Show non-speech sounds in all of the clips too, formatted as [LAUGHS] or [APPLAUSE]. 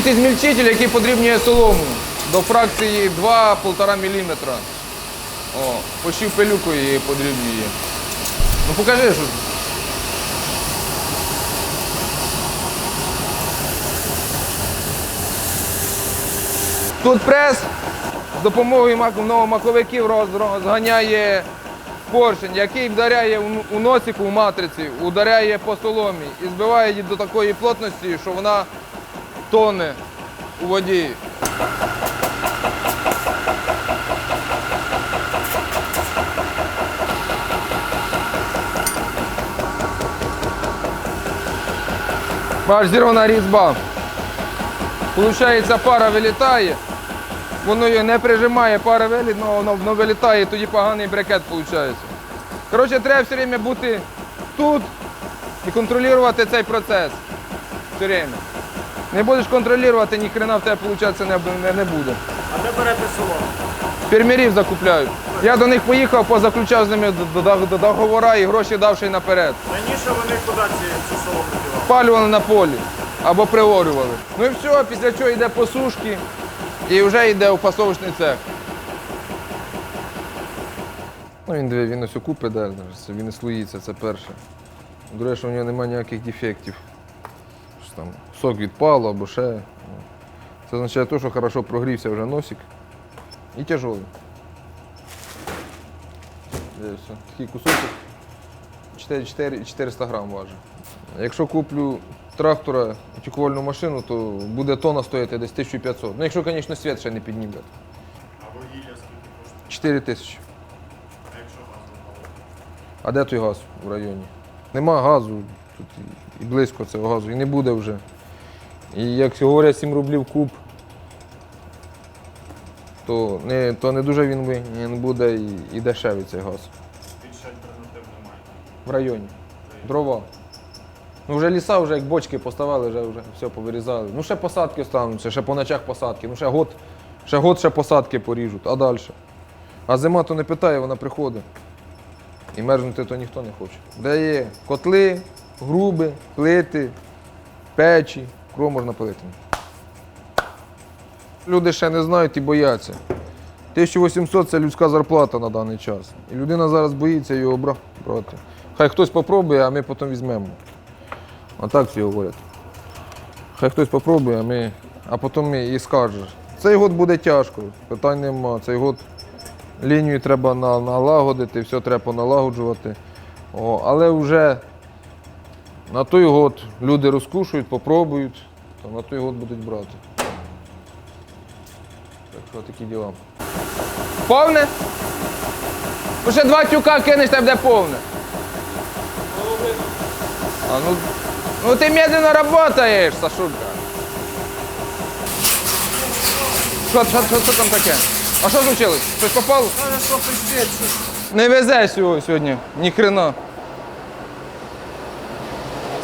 Стоїть змільчитель, який подрібнює солому до фракції 2-1,5 мм. О, пощів пилюку і подрібнює. Ну покажи, що. Тут прес з допомогою мак- новомаковиків роз- розганяє поршень, який вдаряє у носику, у матриці, ударяє по соломі і збиває її до такої плотності, що вона тоне у воді. Бачиш, зірвана різьба. Получається, пара вилітає, воно її не прижимає, пара виліт, но воно, воно вилітає, тоді поганий брикет виходить. Коротше, треба все время бути тут і контролювати цей процес. Все время. Не будеш контролювати, ні хрена в тебе виходить не, не, буде. А де берете село? Фермерів закупляють. Я до них поїхав, позаключав з ними до- до- до- договора і гроші давши наперед. Раніше вони куди ці, село подівали? Спалювали на полі або приорювали. Ну і все, після чого йде посушки і вже йде у фасовочний цех. Ну, він диви, він ось окупи він не слоїться, це перше. Друге, що в нього немає ніяких дефектів. Там, сок відпало або ще. ну. Це означає те, що хорошо прогрівся вже носик і тяжелий. Такий кусочок 4, 4, 400 грам важить. Якщо куплю трактора, тюквольну машину, то буде тонна стоїти десь 1500. Ну, якщо, звісно, світ ще не підніме. А вугілля скільки коштує? 4 тисячі. А якщо газ? А де той газ в районі? Нема газу, тут і- близько цього газу, і не буде вже. І як говорять 7 рублів куб, то не, то не дуже він винен буде і, і дешевий цей газ. Більше альтернатив немає. В районі. Дрова. Ну вже ліса, вже як бочки поставили, вже, вже все повирізали. Ну ще посадки стануться, ще по ночах посадки. Ну ще год, ще год ще посадки поріжуть, а далі. А зима то не питає, вона приходить. І мерзнути то ніхто не хоче. Де є котли, груби, плити, печі, кров можна пилити. Люди ще не знають і бояться. 1800 це людська зарплата на даний час. І людина зараз боїться його брати. Хай хтось попробує, а ми потім візьмемо. А так всі говорять. Хай хтось попробує, а ми, а потім ми і скажеш. Цей год буде тяжко, питань нема. Цей год лінію треба налагодити, все треба поналагоджувати. О, але вже на той год люди розкушують, попробують, то на той год будуть брати. Так що такі діла. Повне? Ну ще два тюка кинеш, та буде повне. А ну, ну ти медленно працюєш, Сашулька. Що, що, що, що там таке? А що случилось? Щось попало? Каже, що пиздеться. Не везе сьогодні, ні хрена.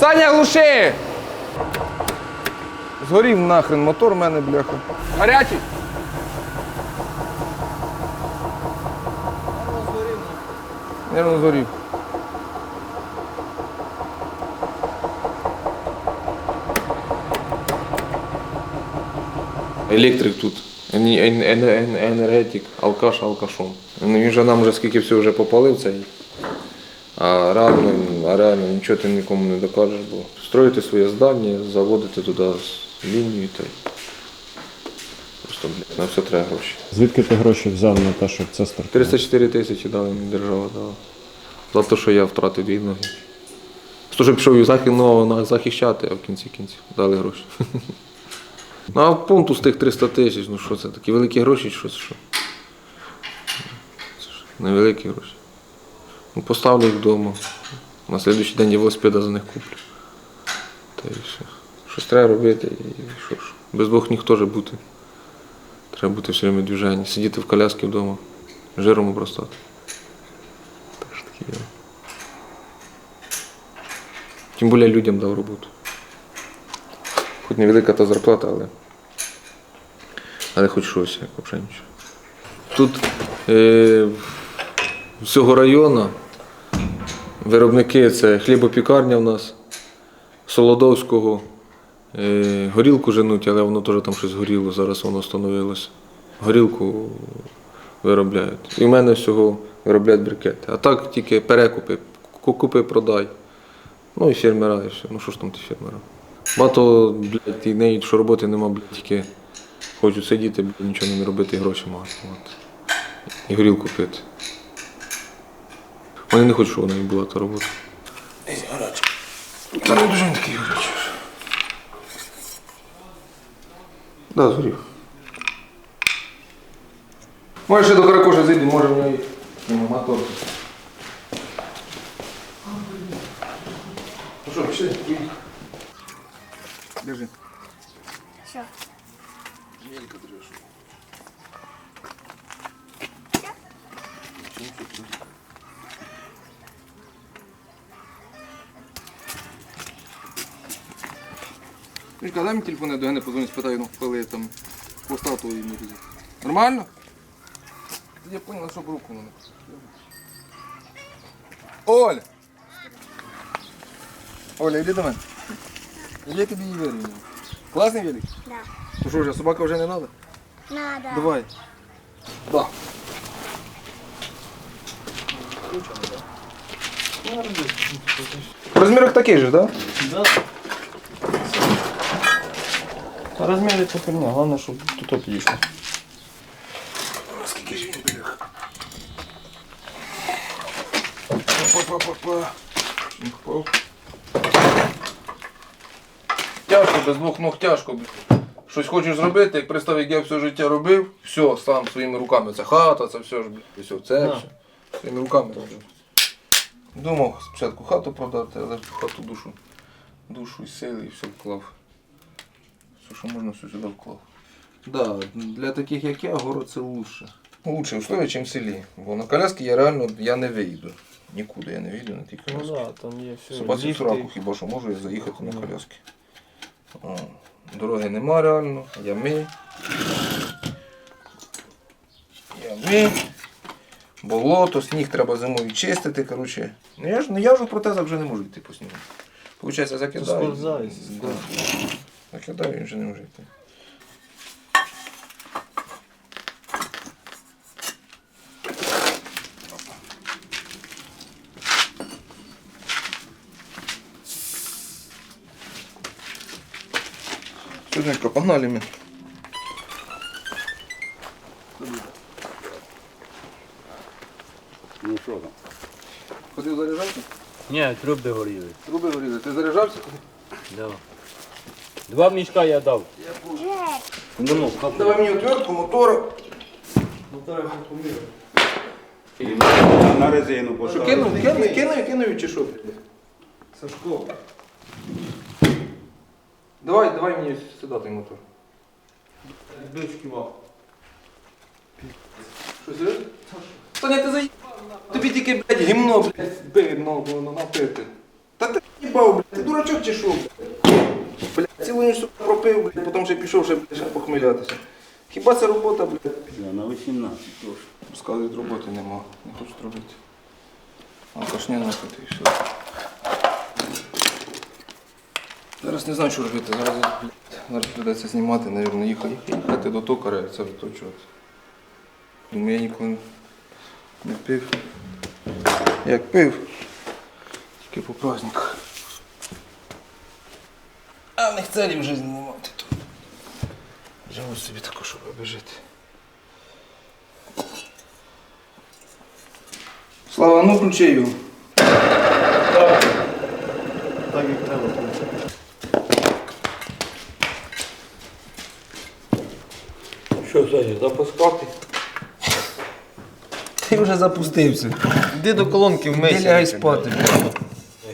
Саня, глуши! Згорів нахрен мотор в мене, бляха. Гарячий? Нервно згорів. Електрик тут. Ен- ен- ен- ен- Енергетик, алкаш алкашом. Ну, Він же нам вже скільки всього вже попалив цей. А реально, а реально нічого ти нікому не докажеш, бо строїти своє здання, заводити туди лінію та просто блядь, на все треба гроші. Звідки ти гроші взяв на те, щоб це стартувати? 304 тисячі дали мені держава дала. За те, що я втратив дві ноги. Те, що пішов їх ну, захищати, а в кінці кінців дали гроші. [LAUGHS] Ну а пункту з тих 300 тисяч, ну що це, такі великі гроші, що це що? Це ж невеликі гроші. Ну, поставлю їх вдома. На слідуючий день я велосипеда за них куплю. Та і все. Щось треба робити, і що ж. Без Бог ніхто же бути. Треба бути все время движенні, сидіти в коляскі вдома, жиром обростати. Так що такі. Тим більше людям дав роботу. Хоч невелика та зарплата, але. Але хоч щось, як взагалі нічого. Тут е, всього району виробники це хлібопікарня в нас, Солодовського, Е, горілку женуть, але воно теж там щось горіло, зараз воно встановилося. Горілку виробляють. І в мене всього виробляють брикети. А так тільки перекупи, купи, продай. Ну і фермера, і все. Ну що ж там ті фермера? Багато, блядь, і неї, що роботи нема, блядь, тільки хочуть сидіти, блядь, нічого не робити і гроші мати. І горілку пити. Вони не хочуть, щоб вона їм була та робота. Та не дуже він такий гарячий. Да, згорів. Може ще до каракоша зайди, може в нього є ну, мотор. Ну що, пішли? Держи. Що? Мелька дрешь. Мишка, дай мені телефон, я до мене позвоню, спитаю, ну, коли я там поставку їм не Нормально? Я понял, що б руку мене. Оля! Оля, йди до мене. Я тобі її вирівняв. Класний велик? Да. Ну що ж, собака вже не треба? Надо. Давай. Да. В розмірах такий же, так? Да? Розміри це фігня, головне, щоб тут підійшло. Скільки ж він? Па-па-па-па. Тяжко, без двох ног тяжко. Щось хочеш зробити, як представ, як я все життя робив, все, сам своїми руками. Це хата, це все ж, все, це все. Своїми руками робив. Думав спочатку хату продати, але хату душу, душу і сили і все вклав. Все, що можна, все сюди вклав. Да, для таких як я, город це лучше. Лучше условия, ніж в селі. Бо на коляски я реально я не вийду. Нікуди я не вийду на тій коляски. Ну да, там є все. Собаці в сраку хіба що можу я заїхати на коляски. О, дороги нема реально, ями. Ями. Болото, сніг треба зимою чистити. Коротше. Ну я ж ну, я вже в протезах вже не можу йти по снігу. Получається, закидаю. сковзаєш, Да. Закидаю, він вже не може йти. Погнали ми. Ну що там? Ходив заряджати? Ні, труби горіли. Труби горіли. Ти заряджався? Да. Два мішка я дав. Джек. Давай мені отвертку мотора. На резину Що, поставив. кинув, кинув, кинув, кинув чи що? Сашко. Давай, давай мені сюди той мотор. Що, серйозно? Саня, ти заїбав. Тобі тільки, блядь, гімно, блядь, бивно, воно напити. Та ти їбав, блядь, ти дурачок чи що, блядь? Блядь, цілу ніч пропив, блядь, потім ще пішов, ще, блядь, ще похмилятися. Хіба це робота, блядь? Да, на 18 теж. Сказують, роботи нема, не хочуть робити. А кашня напити і все. Зараз не знаю, що робити. Зараз, блядь, зараз придеться знімати, мабуть, їхати, їхати до токаря і це виточувати. Думаю, я ніколи не пив. Як пив, тільки по праздниках. А в целі вже знімати тут. Живу собі також, щоб жити. Слава, ну включи його. Так як треба. Що, Саня, запускати? Ти вже запустився. Іди до колонки вмийся. Іди лягай спати.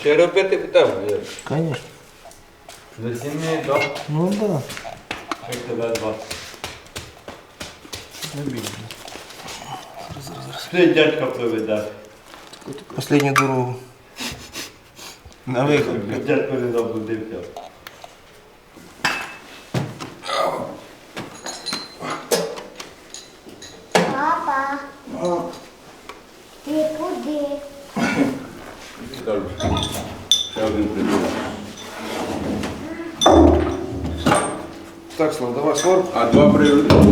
Ще робити будемо, я. Звісно. Засімні, да? Ну да. Да. Як тебе два. Ты дядька приведе. Последнюю дорогу. На виход. Дядько не забудився. Папа. Ти куди? Ще один придурок. Так, Слав, давай свар. А два при...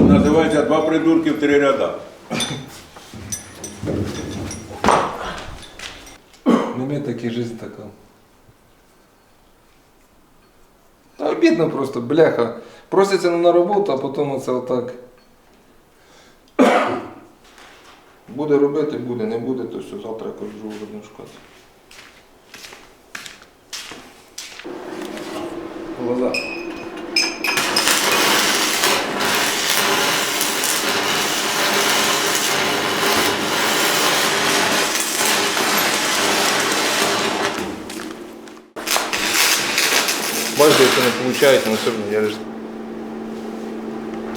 називається два придурки в три ряда. Ну, ми такі жизнь така. Та обідно просто, бляха. Просяться на роботу, а потім оце отак. Буде робити, буде, не буде, то все, завтра другу будемо шукати. Глаза. Бачите, якщо не виходить, ну все, я ж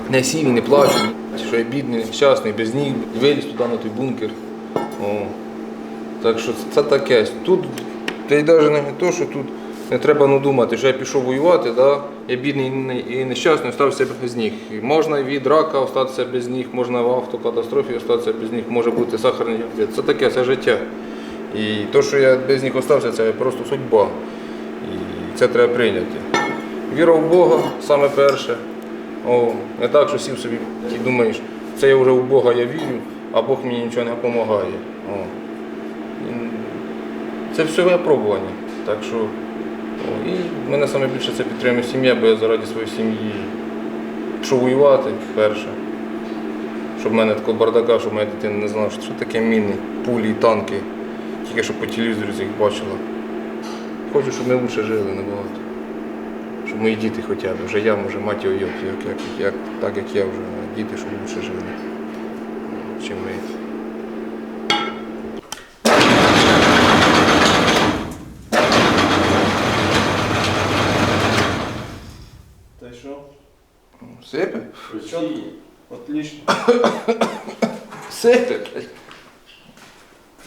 не сів не плачу, що я бідний, нещасний, без ніг, виліз туди на той бункер. О. Так що це таке. Тут та й навіть не то, що тут не треба ну, думати, що я пішов воювати, да? я бідний і нещасний, остався без ніг. І можна від рака остатися без ніг, можна в автокатастрофі остатися без ніг, може бути сахарний діабет. Це таке, це життя. І те, що я без них остався, це просто судьба. І це треба прийняти. Віра в Бога саме перше. О, не так, що сів собі і думаєш, це я вже в Бога я вірю, а Бог мені нічого не допомагає. О. Це все випробування. Так що, о, і мене саме більше це підтримує сім'я, бо я заради своєї сім'ї пішов воювати перше. Щоб в мене такого бардака, щоб моя дитина не знала, що таке міни, пулі, танки. Тільки щоб по телевізору їх бачила. Хочу, щоб ми лучше жили набагато. Щоб мої діти хоча б, вже я, може, мать його, як, як, як, так як я вже, діти, щоб лучше жили. Чим ми. Та й що? Сипе? Отлично. Сипе.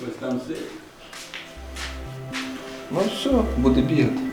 Ось там все. Ну все, буде бігати.